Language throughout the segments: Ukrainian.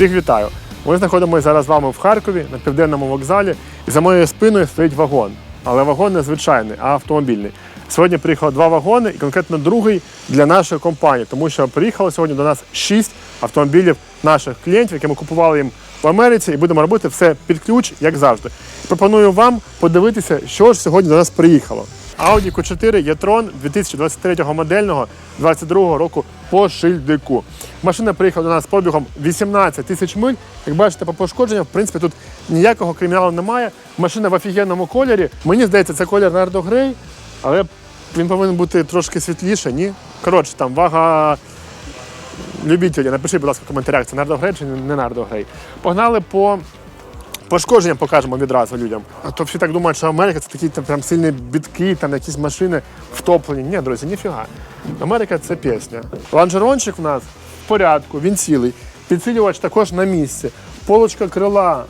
Всіх вітаю! Ми знаходимося зараз з вами в Харкові на південному вокзалі, і за моєю спиною стоїть вагон. Але вагон не звичайний, а автомобільний. Сьогодні приїхало два вагони, і конкретно другий для нашої компанії, тому що приїхало сьогодні до нас шість автомобілів наших клієнтів, які ми купували їм в Америці, і будемо робити все під ключ, як завжди. Пропоную вам подивитися, що ж сьогодні до нас приїхало. Audi Q4 e-tron 2023 модельного 22 року по шильдику. Машина приїхала до нас пробігом 18 тисяч миль. Як бачите, по пошкодженням, в принципі, тут ніякого криміналу немає. Машина в офігенному кольорі. Мені здається, це колір Нардо Грей, але він повинен бути трошки світліше, ні? Коротше, там вага любителі. Напишіть, будь ласка, в коментарях, це Нардо Грей чи не Нардо Грей. Погнали по Пошкодження покажемо відразу людям. А то всі так думають, що Америка це такі там, прям сильні бітки, там якісь машини втоплені. Ні, друзі, ніфіга. Америка це пісня. Ланжерончик в нас в порядку, він цілий. Підсилювач також на місці. Полочка крила,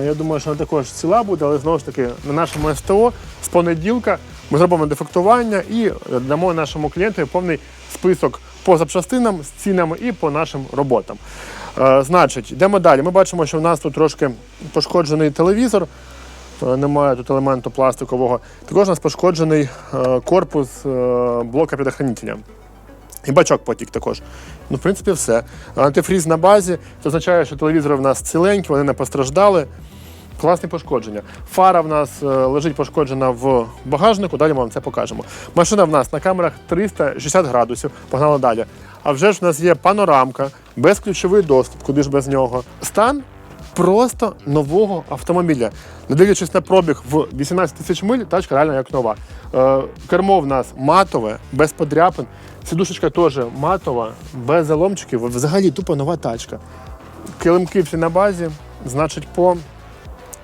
е, я думаю, що вона також ціла буде, але знову ж таки на нашому СТО з понеділка ми зробимо дефектування і дамо нашому клієнту повний список по запчастинам з цінами і по нашим роботам. Е, Значить, йдемо далі. Ми бачимо, що в нас тут трошки пошкоджений телевізор. Е, Немає тут елементу пластикового. Також у нас пошкоджений е, корпус е, блока предохранителя. І бачок потік також. Ну, в принципі, все. Антифріз на базі. Це означає, що телевізори в нас ціленькі, вони не постраждали. Класні пошкодження. Фара в нас е, лежить пошкоджена в багажнику, далі ми вам це покажемо. Машина в нас на камерах 360 градусів, погнали далі. А вже ж в нас є панорамка, безключовий доступ, куди ж без нього. Стан просто нового автомобіля. Не дивлячись на пробіг в 18 тисяч миль, тачка реально як нова. Е, кермо в нас матове, без подряпин. Сідушечка теж матова, без заломчиків. Взагалі тупо нова тачка. Килимки всі на базі, значить, по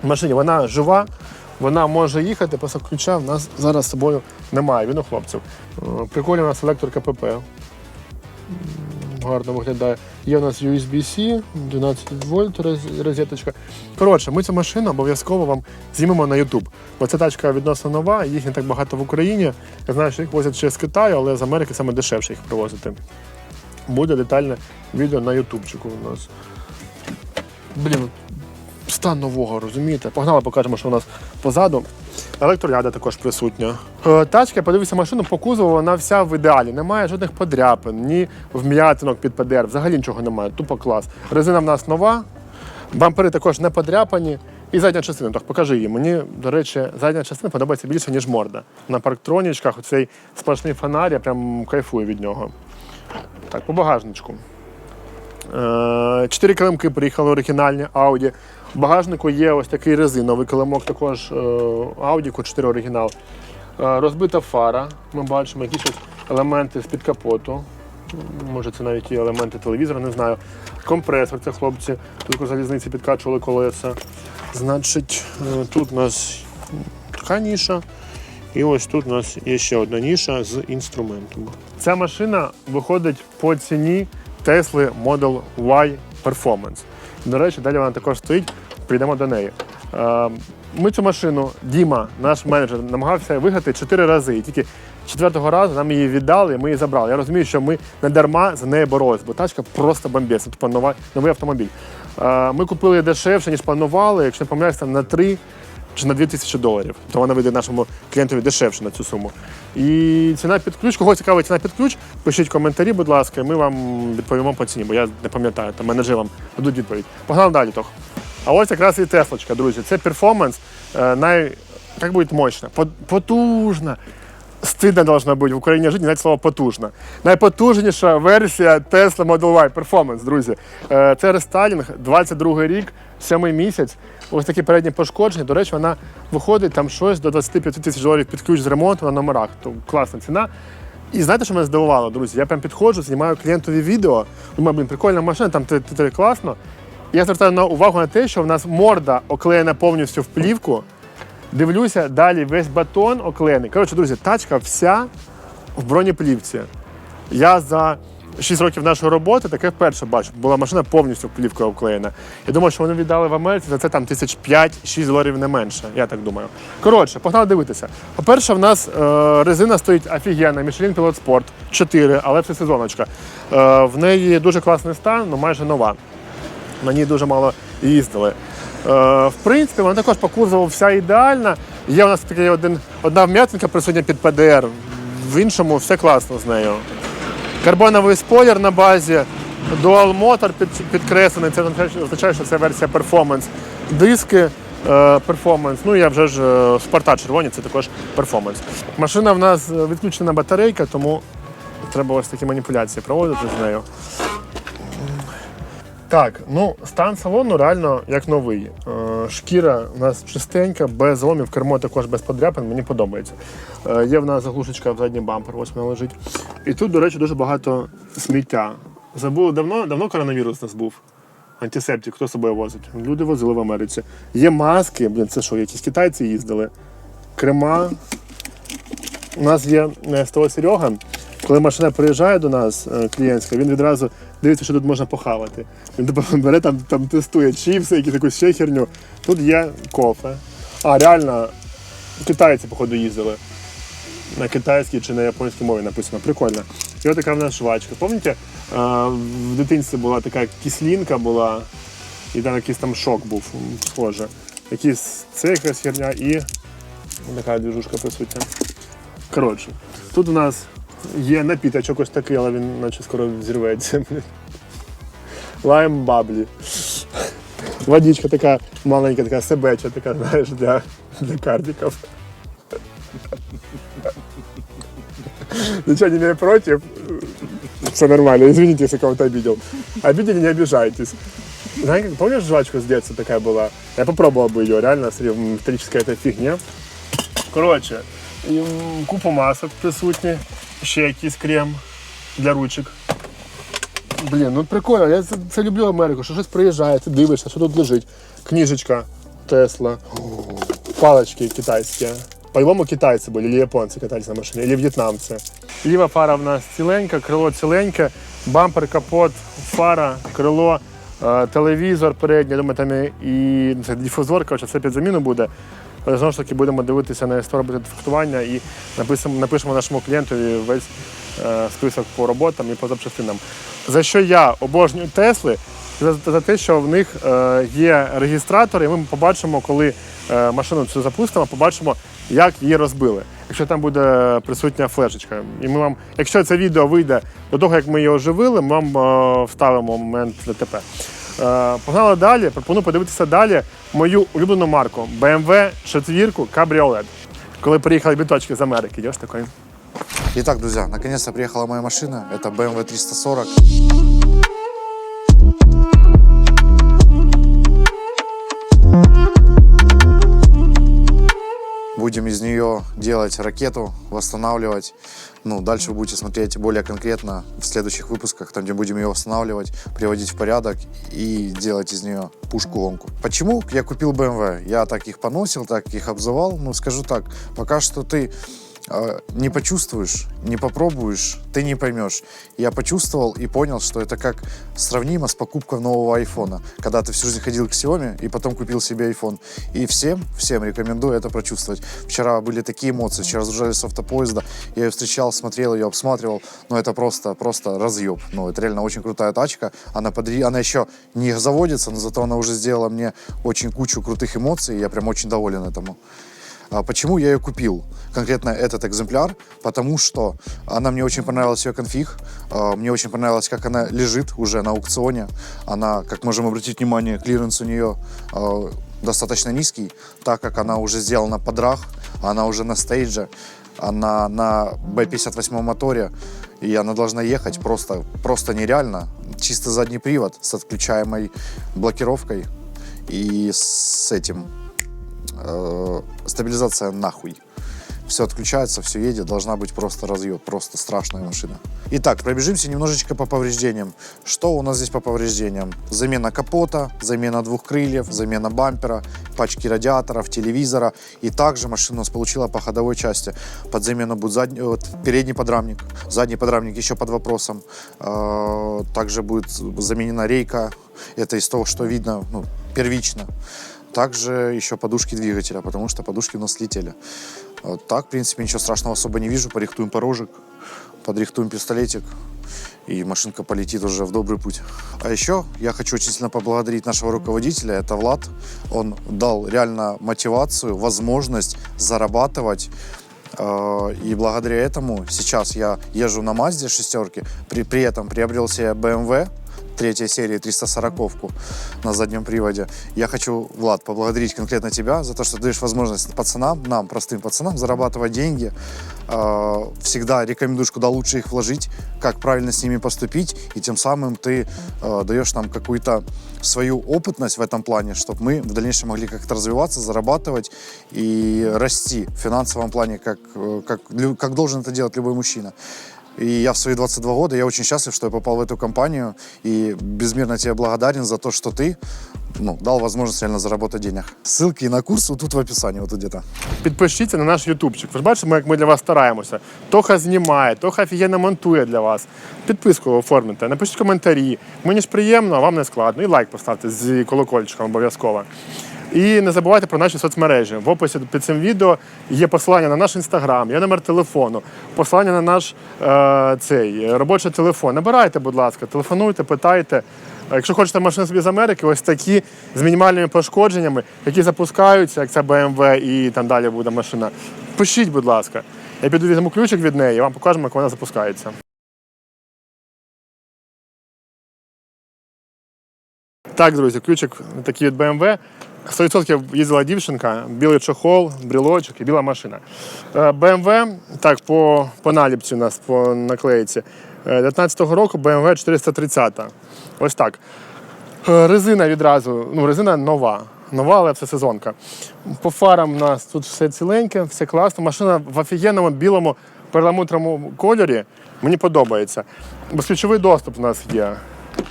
машині вона жива, вона може їхати, просто ключа в нас зараз з собою немає. Він у хлопців. Е, Прикольно у нас електро КПП. Гарно виглядає. Є у нас USB-C, 12 вольт розеточка. Коротше, ми цю машину обов'язково вам знімемо на YouTube. Бо ця тачка відносно нова, їх не так багато в Україні. Я знаю, що їх возять ще з Китаю, але з Америки саме дешевше їх привозити. Буде детальне відео на ютубчику у нас. Блін, стан нового, розумієте? Погнали, покажемо, що у нас позаду. Електроляда також присутня. Е, Тачка, подивився машину по кузову, вона вся в ідеалі. Немає жодних подряпин, ні вм'ятинок під ПДР, взагалі нічого немає. Тупо клас. Резина в нас нова, бампери також не подряпані. І задня частина, так покажи її. Мені, до речі, задня частина подобається більше, ніж морда. На парктронічках оцей сплошний фонарь, я прям кайфую від нього. Так, по багажничку. Е, Чотири килимки приїхали оригінальні Audi. В багажнику є ось такий резиновий килимок, також е, Audi Q4 оригінал. Е, Розбита фара. Ми бачимо якісь елементи з-під капоту. Може, це навіть і елементи телевізора, не знаю. Компресор, це хлопці. Тут залізниці підкачували колеса. Значить, е, тут у нас така ніша. І ось тут у нас є ще одна ніша з інструментом. Ця машина виходить по ціні Tesla Model Y Performance. До речі, далі вона також стоїть, прийдемо до неї. Е, Ми цю машину, Діма, наш менеджер, намагався виграти чотири рази. І тільки четвертого разу нам її віддали, і ми її забрали. Я розумію, що ми не дарма за нею боролись, бо тачка просто бомбесна, типу новий автомобіль. Е, Ми купили дешевше, ніж планували, якщо не помиляюся, на 3 чи на 2000 доларів. То вона вийде нашому клієнтові дешевше на цю суму. І ціна під ключ, кого цікавить ціна під ключ, пишіть коментарі, будь ласка, і ми вам відповімо по ціні, бо я не пам'ятаю, там менеджери вам дадуть відповідь. Погнали далі, Тох. А ось якраз і Теслочка, друзі. Це перформанс, е, най, як буде мощна, потужна. Стидно должна бути в Україні жити, навіть слово потужна. Найпотужніша версія Tesla Model Y Performance, друзі. Е, Це рестайлінг, 22 рік, 7 місяць. Ось такі передні пошкодження. До речі, вона виходить там щось до 25 тисяч доларів під ключ з ремонту на номерах. То класна ціна. І знаєте, що мене здивувало, друзі? Я прям підходжу, знімаю клієнтові відео. Думаю, блін, прикольна машина, там те класно. Я звертаю увагу на те, що в нас морда оклеєна повністю в плівку. Дивлюся, далі весь батон оклеєний. Коротше, друзі, тачка вся в бронеплівці. Я за 6 років нашої роботи таке вперше бачу. Була машина повністю плівкою обклеєна. Я думаю, що вони віддали в Америці за це там тисяч 5-6 доларів не менше. Я так думаю. Коротше, погнали дивитися. По-перше, в нас е, резина стоїть офігенна, Michelin Pilot Sport 4, але це сезоночка. Е, в неї дуже класний стан, ну майже нова. На ній дуже мало їздили. Е, в принципі, вона також по кузову вся ідеальна. Є у нас такий один, одна вм'ятинка присутня під ПДР, в іншому все класно з нею. Карбоновий спойлер на базі, Dual Motor під, підкреслений, це означає- що це версія Performance. Диски е, Performance, ну і вже ж е, спорта червоні, це також Performance. Машина в нас е, відключена батарейка, тому треба ось такі маніпуляції проводити з нею. Так, ну стан салону реально як новий. Е, шкіра у нас чистенька, без зломів, кермо також без подряпин, мені подобається. Е, є в нас заглушечка в задній бампер, ось вона лежить. І тут, до речі, дуже багато сміття. Забули давно, давно коронавірус у нас був. Антисептик, хто собою возить? Люди возили в Америці. Є маски, блін, це що, якісь китайці їздили. Крема. У нас є е, з того Серега, коли машина приїжджає до нас, е, клієнтська, він відразу дивиться, що тут можна похавати. Він типу, бере там, там тестує чіпси, якісь якусь ще херню. Тут є кофе. А, реально, китайці, походу, їздили. На китайській чи на японській мові написано. Прикольно. І от така в нас жвачка. Пам'ятаєте, в дитинстві була така кислинка була, і там якийсь там шок був, схоже. Якийсь це якась херня і така двіжушка присутня. Коротше, тут у нас є напіточок ось такий, але він наче скоро зірветься. Лайм баблі. Водичка така маленька, така себеча, така, знаєш, для, для кардиків. Ничего не имею против. Все нормально. Извините, если кого-то обидел. Обидели, не обижайтесь. Знаешь, помнишь жвачку с детства такая была? Я попробовал бы ее, реально, смотри, м, металлическая эта фигня. Коротше, і, м, купа масок присутні, ще якийсь крем для ручок. Блін, ну прикольно, я це, це люблю Америку, що щось приїжджає, ти дивишся, що тут лежить. Книжечка Тесла, палочки китайські. По-любому китайці були, або японці катались на машині, або в'єтнамці. Ліва фара в нас ціленька, крило ціленьке, бампер, капот, фара, крило, е, телевізор передній, думаю, там і, це дифузор, коротше, все під заміну буде. Але знову ж таки будемо дивитися на історію робити фактування і напишемо, напишемо нашому клієнтові весь е, список по роботам і по запчастинам. За що я обожнюю Тесли? За, за те, що в них е, є реєстратор, і ми побачимо, коли е, машину цю запустимо, побачимо, як її розбили. Якщо там буде присутня флешечка. І ми вам, якщо це відео вийде до того, як ми його оживили, ми вам е, вставимо момент ДТП. Е, погнали далі. Пропоную подивитися далі мою улюблену марку BMW 4 Cabriolet. Коли приїхали біточки з Америки, йдеш такий. Итак, друзья, наконец-то приехала моя машина. Это BMW 340. Будем из нее делать ракету, восстанавливать. Ну, дальше вы будете смотреть более конкретно в следующих выпусках, там, где будем ее восстанавливать, приводить в порядок и делать из нее пушку-гонку. Почему я купил BMW? Я так их поносил, так их обзывал. Ну, скажу так, пока что ты э, не почувствуешь, не попробуешь, ты не поймешь. Я почувствовал и понял, что это как сравнимо с покупкой нового айфона. Когда ты всю жизнь ходил к Xiaomi и потом купил себе iPhone. И всем, всем рекомендую это прочувствовать. Вчера были такие эмоции, вчера разгружались с автопоезда, я ее встречал, смотрел ее, обсматривал, но это просто, просто разъеб. Ну, это реально очень крутая тачка. Она, подри... она еще не заводится, но зато она уже сделала мне очень кучу крутых эмоций, и я прям очень доволен этому. А Почему я ее купил? Конкретно этот экземпляр, потому что она мне очень понравилась ее конфиг, а, мне очень понравилось, как она лежит уже на аукционе. Она, как можем обратить внимание, клиренс у нее а, достаточно низкий, так как она уже сделана под рах, она уже на стейдже, она на B58 моторе, и она должна ехать просто, просто нереально. Чисто задний привод с отключаемой блокировкой и с этим э, стабилизация нахуй. Все отключается, все едет, должна быть просто разъеб, просто страшная машина. Итак, пробежимся немножечко по повреждениям. Что у нас здесь по повреждениям? Замена капота, замена двух крыльев, замена бампера, пачки радиаторов, телевизора. И также машина у нас получила по ходовой части. Под замену будет задний, вот, передний подрамник, задний подрамник еще под вопросом. Э, Также будет заменена рейка. Это из того, что видно ну, первично. Также еще подушки двигателя, потому что подушки у нас слетели. Вот так, в принципе, ничего страшного особо не вижу. Порихтуем порожек. подрихтуем пистолетик, и машинка полетит уже в добрый путь. А еще я хочу очень сильно поблагодарить нашего руководителя, это Влад. Он дал реально мотивацию, возможность зарабатывать. Э, И благодаря этому сейчас я езжу на Мазде шестерки, при, при этом приобрел себе BMW третьей серии 340-ку на заднем приводе. Я хочу, Влад, поблагодарить конкретно тебя за то, что даешь возможность пацанам, нам, простым пацанам, зарабатывать деньги. Э, Всегда рекомендуешь, куда лучше их вложить, как правильно с ними поступить, и тем самым ты э, даешь нам какую-то свою опытность в этом плане, чтобы мы в дальнейшем могли как-то развиваться, зарабатывать и расти в финансовом плане, как, э, как, как должен это делать любой мужчина. И я в свои 22 года, я очень счастлив, что я попал в эту компанию и безмерно тебе благодарен за то, что ты ну, дал возможность реально заработать денег. Ссылки на курс вот тут в описании, вот тут где-то. Підпишіться на наш ютубчик. Ви ж бачите, як ми для вас стараємося. Тоха знімає, Тоха офігенно монтує для вас. Підписку оформите, напишіть коментарі. Мені ж приємно, а вам не складно. І лайк поставте з колокольчиком обов'язково. І не забувайте про наші соцмережі. В описі під цим відео є посилання на наш інстаграм, є номер телефону, посилання на наш е, цей робочий телефон. Набирайте, будь ласка, телефонуйте, питайте. Якщо хочете машини собі з Америки, ось такі з мінімальними пошкодженнями, які запускаються, як ця BMW і там далі буде машина. Пишіть, будь ласка. Я піду візьму ключик від неї і вам покажемо, як вона запускається. Так, друзі, ключик такий від BMW. 100% їздила дівчинка, білий чохол, брілочок і біла машина. Е, BMW, так, по, по наліпці у нас по наклейці. е, 19-го року BMW 430. Ось так. Е, Резина відразу, ну, резина нова. Нова, але все сезонка. По фарам у нас тут все ціленьке, все класно. Машина в офігенному білому перламутровому кольорі. Мені подобається. Безключовий доступ у нас є.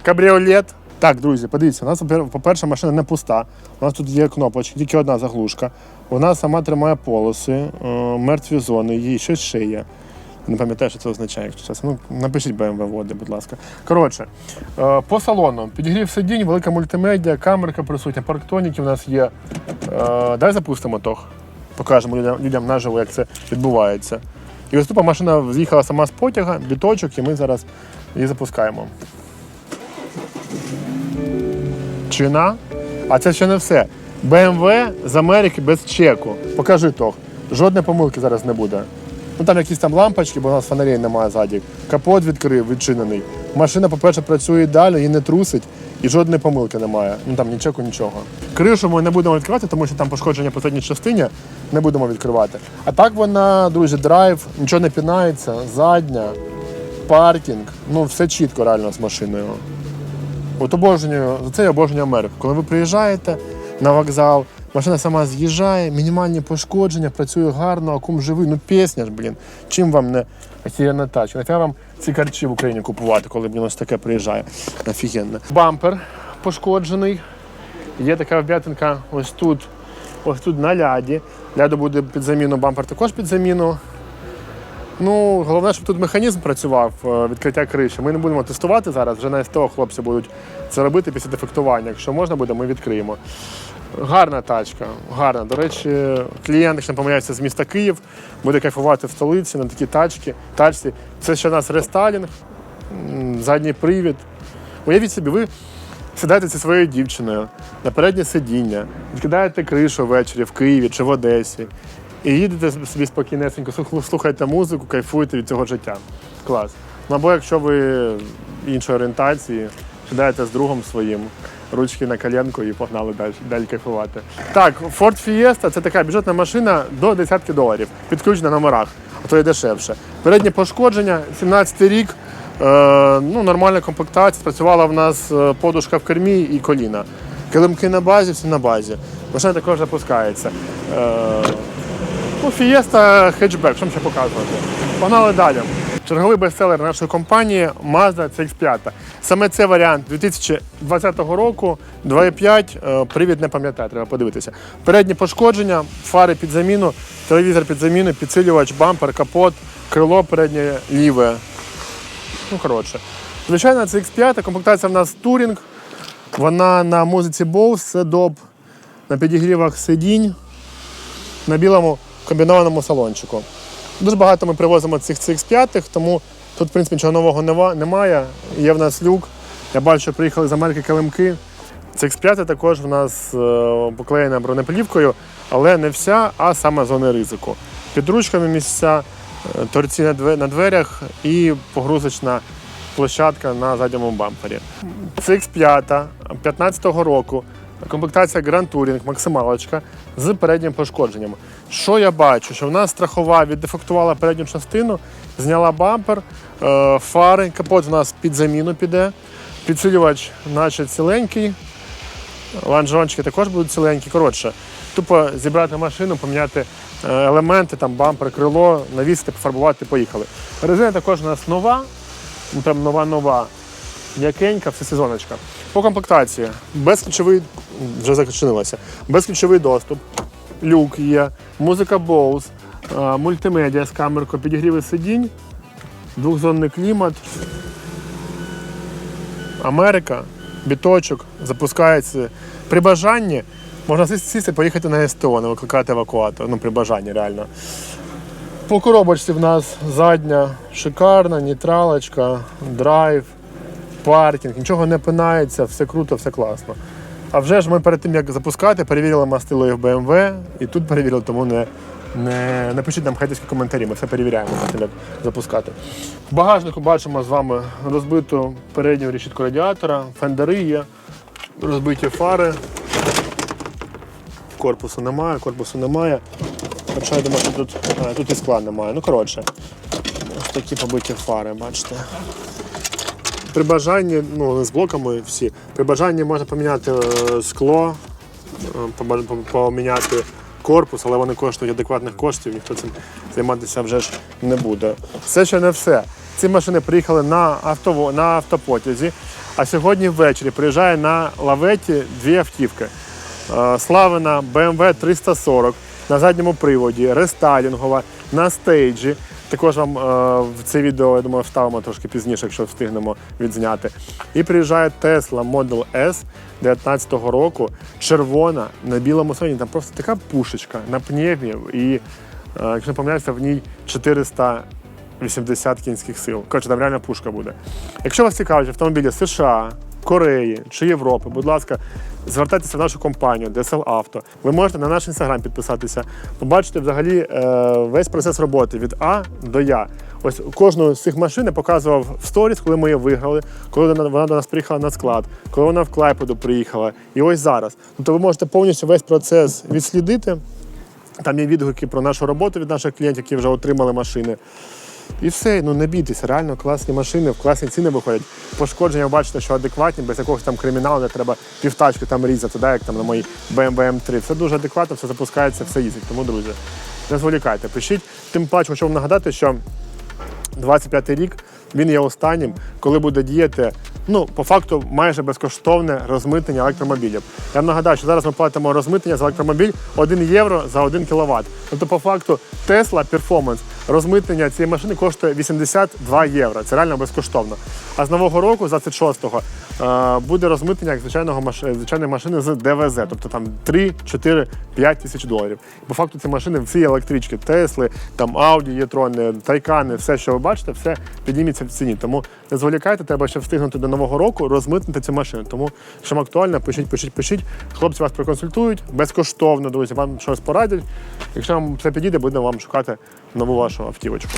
Кабріолет. Так, друзі, подивіться, у нас, по- по-перше, машина не пуста. У нас тут є кнопочки, тільки одна заглушка. Вона сама тримає полоси, е, мертві зони, їй щось ще є. Не пам'ятаю, що це означає, якщо чесно. Ну, напишіть BMW води, будь ласка. Коротше, е, по салону. Підігрів сидінь, велика мультимедіа, камерка присутня, парктоніки у нас є. Е, Дай запустимо тох. Покажемо людям, людям наживо, як це відбувається. І ось тут машина з'їхала сама з потяга, біточок, і ми зараз її запускаємо. Чина. А це ще не все. BMW з Америки без чеку. Покажи тох. Жодної помилки зараз не буде. Ну там якісь там лампочки, бо у нас фонарей немає ззаді. Капот відкрив, відчинений. Машина, по-перше, працює далі, її не трусить і жодної помилки немає. Ну там ні чеку, нічого. Кришу ми не будемо відкривати, тому що там пошкодження по задній частині не будемо відкривати. А так вона, друзі, драйв, нічого не пінається, задня, паркінг. Ну, все чітко реально з машиною. От обожнюю, це я обожнюю Америку. Коли ви приїжджаєте на вокзал, машина сама з'їжджає, мінімальні пошкодження, працює гарно, а кум живий. Ну пісня ж, блін. Чим вам не офігенна тачка? Нафіга вам ці карчі в Україні купувати, коли блін, ось таке приїжджає. Офігенно. Бампер пошкоджений. Є така вб'ятинка ось тут, ось тут на ляді. Ляду буде під заміну, бампер також під заміну. Ну, головне, щоб тут механізм працював, е, відкриття криші. Ми не будемо тестувати зараз, вже на СТО хлопці будуть це робити після дефектування. Якщо можна буде, ми відкриємо. Гарна тачка, гарна. До речі, клієнт, якщо не помиляюся, з міста Київ, буде кайфувати в столиці на такі тачки. тачці. Це ще у нас рестайлінг, задній привід. Уявіть собі, ви сідаєте зі своєю дівчиною на переднє сидіння, відкидаєте кришу ввечері в Києві чи в Одесі. І їдете собі спокійнесенько, слух- слухаєте музику, кайфуєте від цього життя. Клас. Ну або якщо ви іншої орієнтації, сідаєте з другом своїм, ручки на коленку і погнали далі, далі кайфувати. Так, Ford Fiesta це така бюджетна машина до десятки доларів, під ключ на номерах, а то й дешевше. Переднє пошкодження, 17 рік, е, ну, нормальна комплектація. Спрацювала в нас е, подушка в кермі і коліна. Килимки на базі, все на базі. Машина також запускається. Е, Ну, Fiesta хетчбек, що ще показувати? Погнали далі. Черговий бестселер нашої компанії Mazda CX-5. Саме це варіант 2020 року, 2.5, е, привід не пам'ятаю, треба подивитися. Передні пошкодження, фари під заміну, телевізор під заміну, підсилювач, бампер, капот, крило переднє ліве. Ну, коротше. Звичайно, CX-5, комплектація в нас турінг. Вона на музиці Bose, Sedop, на підігрівах сидінь на білому комбінованому салончику. Дуже багато ми привозимо цих cx 5 тому Тут, в принципі, нічого нового немає. Є в нас люк. Я бачу, що приїхали з Америки килимки. Це X5 також в нас е, поклеєна бронеплівкою, але не вся, а саме зони ризику. Під ручками місця, е, торці на дверях і погрузочна площадка на задньому бампері. Це X5 15-го року. Комплектація Grand Touring, максималочка з переднім пошкодженням. Що я бачу? Що в нас страхова віддефектувала передню частину, зняла бампер, е, фари, капот в нас під заміну піде. Підсилювач, наче ціленький. Ланжончики також будуть ціленькі. Коротше, тупо зібрати машину, поміняти е, елементи, там бампер, крило, навісити, пофарбувати, поїхали. Резина також у нас нова, ну прям нова-нова, м'якенька, всесезоночка. По комплектації безключовий, вже закочинилася, безключовий доступ, люк є, музика Bose, е, мультимедіа з камеркою, підігріви сидінь, двохзонний клімат, Америка, біточок, запускається. При бажанні можна сі- сісти, поїхати на СТО, не викликати евакуатор. Ну, при бажанні, реально. По коробочці в нас задня шикарна, нейтралочка, драйв, паркінг, нічого не пинається, все круто, все класно. А вже ж ми перед тим, як запускати, перевірили мастило і в BMW, і тут перевірили, тому не, не напишіть нам хайтівські коментарі, ми все перевіряємо як запускати. В багажнику бачимо з вами розбиту передню решітку радіатора, фендери є, розбиті фари. Корпусу немає, корпусу немає. Хоча я думаю, що тут, а, тут і скла немає. Ну, коротше, ось такі побиті фари, бачите. При бажанні, ну, вони з блоками всі, при бажанні можна поміняти е, скло, е, поміняти корпус, але вони коштують адекватних коштів, ніхто цим займатися вже ж не буде. Це ще не все. Ці машини приїхали на, автово, на автопотязі, а сьогодні ввечері приїжджає на лаветі дві автівки. Е, Славина BMW 340 на задньому приводі, рестайлінгова, на стейджі. Також вам е, в це відео, я думаю, вставимо трошки пізніше, якщо встигнемо відзняти. І приїжджає Tesla Model S 19-го року, червона на білому салоні. Там просто така пушечка на пневмі. І, е, якщо не помиляюся, в ній 480 кінських сил. Коротше, там реальна пушка буде. Якщо вас цікавить автомобілі США, Кореї чи Європи, будь ласка, звертайтеся в нашу компанію DSL Auto. Ви можете на наш інстаграм підписатися, побачити взагалі е, весь процес роботи від А до Я. Ось кожну з цих машин я показував в сторіс, коли ми її виграли, коли вона до нас приїхала на склад, коли вона в Клайпеду приїхала. І ось зараз. Тобто ви можете повністю весь процес відслідити. Там є відгуки про нашу роботу від наших клієнтів, які вже отримали машини. І все, ну не бійтеся, реально класні машини, в класні ціни виходять. Пошкодження, бачите, що адекватні, без якогось там криміналу, де треба півтачки там різати, да, як там на моїй BMW M3. Все дуже адекватно, все запускається, все їздить. Тому, друзі, не зволікайте, пишіть. Тим паче, хочу вам нагадати, що 25 рік він є останнім, коли буде діяти. Ну, по факту, майже безкоштовне розмитнення електромобілів. Я нагадаю, що зараз ми платимо розмитнення за електромобіль 1 євро за 1 кВт. Тобто, по факту, Tesla Performance розмитнення цієї машини коштує 82 євро. Це реально безкоштовно. А з нового року, з 26-го, е, буде розмитнення як звичайного маш... звичайної машини з ДВЗ, тобто там 3, 4, 5 тисяч доларів. По факту ці машини, всі електрички, Тесли, там Audi, Єтрони, Тайкани, все, що ви бачите, все підніметься в ціні. Тому не зволікайте, треба ще встигнути до нового року розмитнити цю машину. Тому, що актуально, пишіть, пишіть, пишіть. Хлопці вас проконсультують безкоштовно, друзі, вам щось порадять. Якщо вам все підійде, будемо вам шукати нову вашу автівочку.